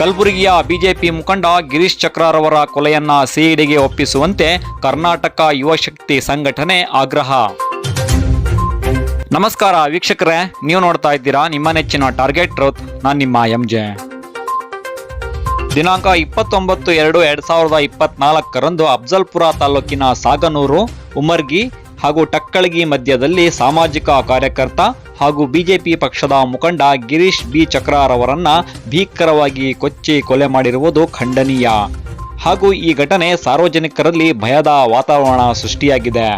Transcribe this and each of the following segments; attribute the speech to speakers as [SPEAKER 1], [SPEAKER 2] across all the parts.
[SPEAKER 1] ಕಲಬುರಗಿಯ ಬಿಜೆಪಿ ಮುಖಂಡ ಗಿರೀಶ್ ಚಕ್ರಾರವರ ಕೊಲೆಯನ್ನ ಸಿಐಡಿಗೆ ಒಪ್ಪಿಸುವಂತೆ ಕರ್ನಾಟಕ ಯುವಶಕ್ತಿ ಸಂಘಟನೆ ಆಗ್ರಹ. ನಮಸ್ಕಾರ ವೀಕ್ಷಕರೇ, ನೀವು ನೋಡ್ತಾ ಇದ್ದೀರಾ ನಿಮ್ಮ ನೆಚ್ಚಿನ ಟಾರ್ಗೆಟ್ ರೋತ್ ನಾನು ನಿಮ್ಮ ಎಂ ಜೆ ದಿನಾಂಕ ಇಪ್ಪತ್ತೊಂಬತ್ತು ಎರಡು ಎರಡ್ ಸಾವಿರದ ಇಪ್ಪತ್ನಾಲ್ಕರಂದು ಅಫ್ಜಲ್ಪುರ ತಾಲೂಕಿನ ಸಾಗನೂರು, ಉಮರ್ಗಿ ಹಾಗೂ ಟಕ್ಕಳಗಿ ಮಧ್ಯದಲ್ಲಿ ಸಾಮಾಜಿಕ ಕಾರ್ಯಕರ್ತ ಹಾಗೂ ಬಿಜೆಪಿ ಪಕ್ಷದ ಮುಖಂಡ ಗಿರೀಶ್ ಬಿ. ಚಕ್ರಾರವರನ್ನ ಭೀಕರವಾಗಿ ಕೊಚ್ಚಿ ಕೊಲೆ ಮಾಡಿರುವುದು ಖಂಡನೀಯ. ಹಾಗೂ ಈ ಘಟನೆ ಸಾರ್ವಜನಿಕರಲ್ಲಿ ಭಯದ ವಾತಾವರಣ ಸೃಷ್ಟಿಯಾಗಿದೆ.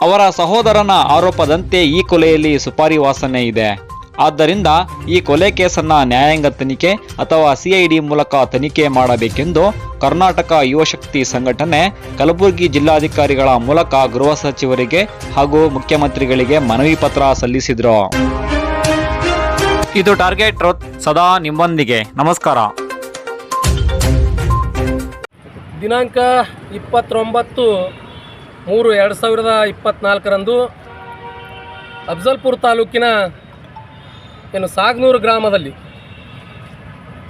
[SPEAKER 1] ಅವರ ಸಹೋದರನ ಆರೋಪದಂತೆ ಈ ಕೊಲೆಯಲ್ಲಿ ಸುಪಾರಿ ವಾಸನೆ ಇದೆ. ಆದ್ದರಿಂದ ಈ ಕೊಲೆ ಕೇಸನ್ನ ನ್ಯಾಯಾಂಗ ತನಿಖೆ ಅಥವಾ ಸಿಐಡಿ ಮೂಲಕ ತನಿಖೆ ಮಾಡಬೇಕೆಂದು ಕರ್ನಾಟಕ ಯುವಶಕ್ತಿ ಸಂಘಟನೆ ಕಲಬುರಗಿ ಜಿಲ್ಲಾಧಿಕಾರಿಗಳ ಮೂಲಕ ಗೃಹ ಸಚಿವರಿಗೆ ಹಾಗೂ ಮುಖ್ಯಮಂತ್ರಿಗಳಿಗೆ ಮನವಿ ಪತ್ರ ಸಲ್ಲಿಸಿದ್ರು. ಇದು ಟಾರ್ಗೆಟ್ ರೋತ್ ಸದಾ ನಿಮ್ಮೊಂದಿಗೆ. ನಮಸ್ಕಾರ.
[SPEAKER 2] ದಿನಾಂಕ ಇಪ್ಪತ್ತೊಂಬತ್ತು ಮೂರು ಎರಡು ಸಾವಿರದ ಇಪ್ಪತ್ತ್ನಾಲ್ಕರಂದು ಅಫ್ಜಲ್ಪುರ್ ತಾಲೂಕಿನ ಏನು ಸಾಗ್ನೂರು ಗ್ರಾಮದಲ್ಲಿ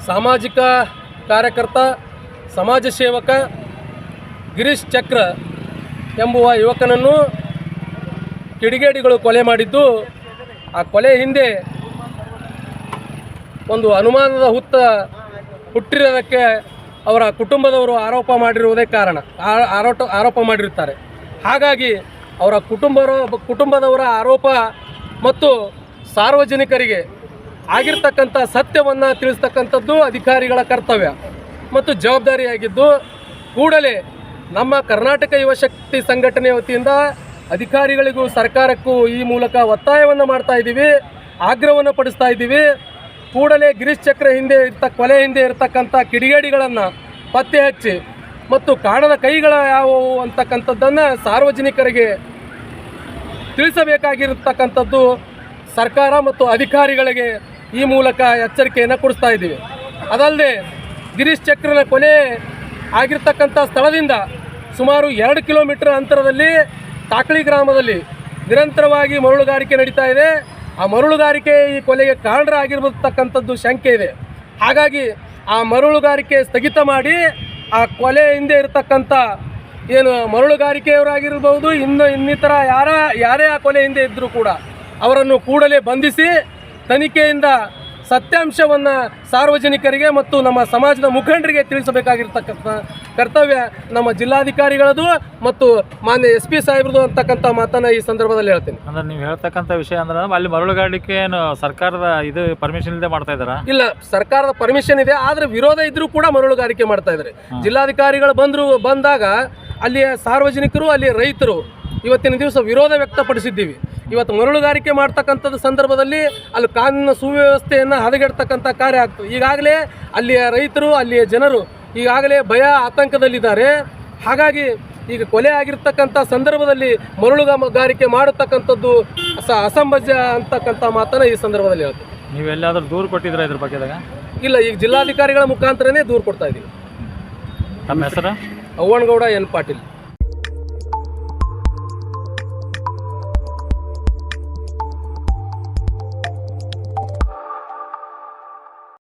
[SPEAKER 2] ಸಾಮಾಜಿಕ ಕಾರ್ಯಕರ್ತ, ಸಮಾಜ ಸೇವಕ ಗಿರೀಶ್ ಚಕ್ರ ಎಂಬುವ ಯುವಕನನ್ನು ಕಿಡಿಗೇಡಿಗಳು ಕೊಲೆ ಮಾಡಿದ್ದು. ಆ ಕೊಲೆ ಹಿಂದೆ ಒಂದು ಅನುಮಾನದ ಹುತ್ತ ಹುಟ್ಟಿರೋದಕ್ಕೆ ಅವರ ಕುಟುಂಬದವರು ಆರೋಪ ಮಾಡಿರುವುದೇ ಕಾರಣ. ಆ- ಆರೋಟ ಆರೋಪ ಮಾಡಿರುತ್ತಾರೆ. ಹಾಗಾಗಿ ಅವರ ಕುಟುಂಬರ, ಕುಟುಂಬದವರ ಆರೋಪ ಮತ್ತು ಸಾರ್ವಜನಿಕರಿಗೆ ಆಗಿರ್ತಕ್ಕಂಥ ಸತ್ಯವನ್ನು ತಿಳಿಸ್ತಕ್ಕಂಥದ್ದು ಅಧಿಕಾರಿಗಳ ಕರ್ತವ್ಯ. ಮತ್ತು ಜವಾಬ್ದಾರಿಯಾಗಿದ್ದು ಕೂಡಲೇ ನಮ್ಮ ಕರ್ನಾಟಕ ಯುವಶಕ್ತಿ ಸಂಘಟನೆ ವತಿಯಿಂದ ಅಧಿಕಾರಿಗಳಿಗೂ ಸರ್ಕಾರಕ್ಕೂ ಈ ಮೂಲಕ ಒತ್ತಾಯವನ್ನು ಮಾಡ್ತಾ ಇದ್ದೀವಿ, ಆಗ್ರಹವನ್ನು ಪಡಿಸ್ತಾ ಇದ್ದೀವಿ. ಕೂಡಲೇ ಗಿರೀಶ್ ಚಕ್ರ ಹಿಂದೆ ಇರ್ತ, ಕೊಲೆ ಹಿಂದೆ ಇರತಕ್ಕಂಥ ಕಿಡಿಗೇಡಿಗಳನ್ನು ಪತ್ತೆ ಹಚ್ಚಿ ಮತ್ತು ಕಾಣದ ಕೈಗಳ ಯಾವುವು ಅಂತಕ್ಕಂಥದ್ದನ್ನು ಸಾರ್ವಜನಿಕರಿಗೆ ತಿಳಿಸಬೇಕಾಗಿರತಕ್ಕಂಥದ್ದು ಸರ್ಕಾರ ಮತ್ತು ಅಧಿಕಾರಿಗಳಿಗೆ ಈ ಮೂಲಕ ಎಚ್ಚರಿಕೆಯನ್ನು ಕೊಡಿಸ್ತಾ ಇದ್ದೀವಿ. ಅದಲ್ಲದೆ ಗಿರೀಶ್ ಚಕ್ರನ ಕೊಲೆ ಆಗಿರ್ತಕ್ಕಂಥ ಸ್ಥಳದಿಂದ ಸುಮಾರು ಎರಡು ಕಿಲೋಮೀಟರ್ ಅಂತರದಲ್ಲಿ ತಾಕಳಿ ಗ್ರಾಮದಲ್ಲಿ ನಿರಂತರವಾಗಿ ಮರಳುಗಾರಿಕೆ ನಡೀತಾ ಇದೆ. ಆ ಮರಳುಗಾರಿಕೆ ಈ ಕೊಲೆಗೆ ಕಾರಣರಾಗಿರತಕ್ಕಂಥದ್ದು ಶಂಕೆ ಇದೆ. ಹಾಗಾಗಿ ಆ ಮರಳುಗಾರಿಕೆ ಸ್ಥಗಿತ ಮಾಡಿ ಆ ಕೊಲೆ ಹಿಂದೆ ಇರತಕ್ಕಂಥ ಏನು ಮರಳುಗಾರಿಕೆಯವರಾಗಿರ್ಬೋದು, ಇನ್ನು ಇನ್ನಿತರ ಯಾರ, ಯಾರೇ ಆ ಕೊಲೆ ಹಿಂದೆ ಇದ್ದರೂ ಕೂಡ ಅವರನ್ನು ಕೂಡಲೇ ಬಂಧಿಸಿ ತನಿಖೆಯಿಂದ ಸತ್ಯಾಂಶವನ್ನು ಸಾರ್ವಜನಿಕರಿಗೆ ಮತ್ತು ನಮ್ಮ ಸಮಾಜದ ಮುಖಂಡರಿಗೆ ತಿಳಿಸಬೇಕಾಗಿರ್ತಕ್ಕಂಥ ಕರ್ತವ್ಯ ನಮ್ಮ ಜಿಲ್ಲಾಧಿಕಾರಿಗಳದು ಮತ್ತು ಮಾನ್ಯ ಎಸ್ ಪಿ ಸಾಹೇಬ್ರದು ಅಂತಕ್ಕಂಥ ಮಾತನ್ನು ಈ ಸಂದರ್ಭದಲ್ಲಿ ಹೇಳ್ತೀನಿ.
[SPEAKER 3] ಅಂದ್ರೆ ನೀವು ಹೇಳ್ತಕ್ಕಂಥ ವಿಷಯ ಅಂದ್ರೆ ಅಲ್ಲಿ ಮರಳುಗಾರಿಕೆ ಏನು ಸರ್ಕಾರದ ಇದು ಪರ್ಮಿಷನ್ ಇಲ್ಲದೆ ಮಾಡ್ತಾ ಇದ್ದಾರಾ?
[SPEAKER 2] ಇಲ್ಲ ಸರ್ಕಾರದ ಪರ್ಮಿಷನ್ ಇದೆ ಆದರೆ ವಿರೋಧ ಇದ್ದರೂ ಕೂಡ ಮರಳುಗಾರಿಕೆ ಮಾಡ್ತಾ ಇದ್ದಾರೆ. ಜಿಲ್ಲಾಧಿಕಾರಿಗಳು ಬಂದರು ಬಂದಾಗ ಅಲ್ಲಿಯ ಸಾರ್ವಜನಿಕರು ಅಲ್ಲಿ ರೈತರು ಇವತ್ತಿನ ದಿವಸ ವಿರೋಧ ವ್ಯಕ್ತಪಡಿಸಿದ್ದೀವಿ. ಇವತ್ತು ಮರಳುಗಾರಿಕೆ ಮಾಡ್ತಕ್ಕಂಥದ್ದು ಸಂದರ್ಭದಲ್ಲಿ ಅಲ್ಲಿ ಕಾನೂನಿನ ಸುವ್ಯವಸ್ಥೆಯನ್ನು ಹದಗೆಡ್ತಕ್ಕಂಥ ಕಾರ್ಯ ಆಗ್ತದೆ. ಈಗಾಗಲೇ ಅಲ್ಲಿಯ ರೈತರು ಅಲ್ಲಿಯ ಜನರು ಈಗಾಗಲೇ ಭಯ ಆತಂಕದಲ್ಲಿದ್ದಾರೆ. ಹಾಗಾಗಿ ಈಗ ಕೊಲೆ ಆಗಿರ್ತಕ್ಕಂಥ ಸಂದರ್ಭದಲ್ಲಿ ಮರಳುಗಾರಿಕೆ ಮಾಡತಕ್ಕಂಥದ್ದು ಸ ಅಸಂಬದ್ಧ ಅಂತಕ್ಕಂಥ ಮಾತನ್ನು ಈ ಸಂದರ್ಭದಲ್ಲಿ ಹೇಳ್ತೀನಿ.
[SPEAKER 3] ನೀವೆಲ್ಲಾದರೂ ಎಲ್ಲಾದ್ರೂ ದೂರು ಕೊಟ್ಟಿದ್ರೆ ಇದ್ರ ಬಗ್ಗೆ
[SPEAKER 2] ಇಲ್ಲ ಈಗ ಜಿಲ್ಲಾಧಿಕಾರಿಗಳ ಮುಖಾಂತರನೇ ದೂರು ಕೊಡ್ತಾ ಇದ್ದೀವಿ.
[SPEAKER 3] ನಮ್ಮ ಹೆಸರು?
[SPEAKER 2] ಅವ್ವನಗೌಡ ಎನ್ ಪಾಟೀಲ್.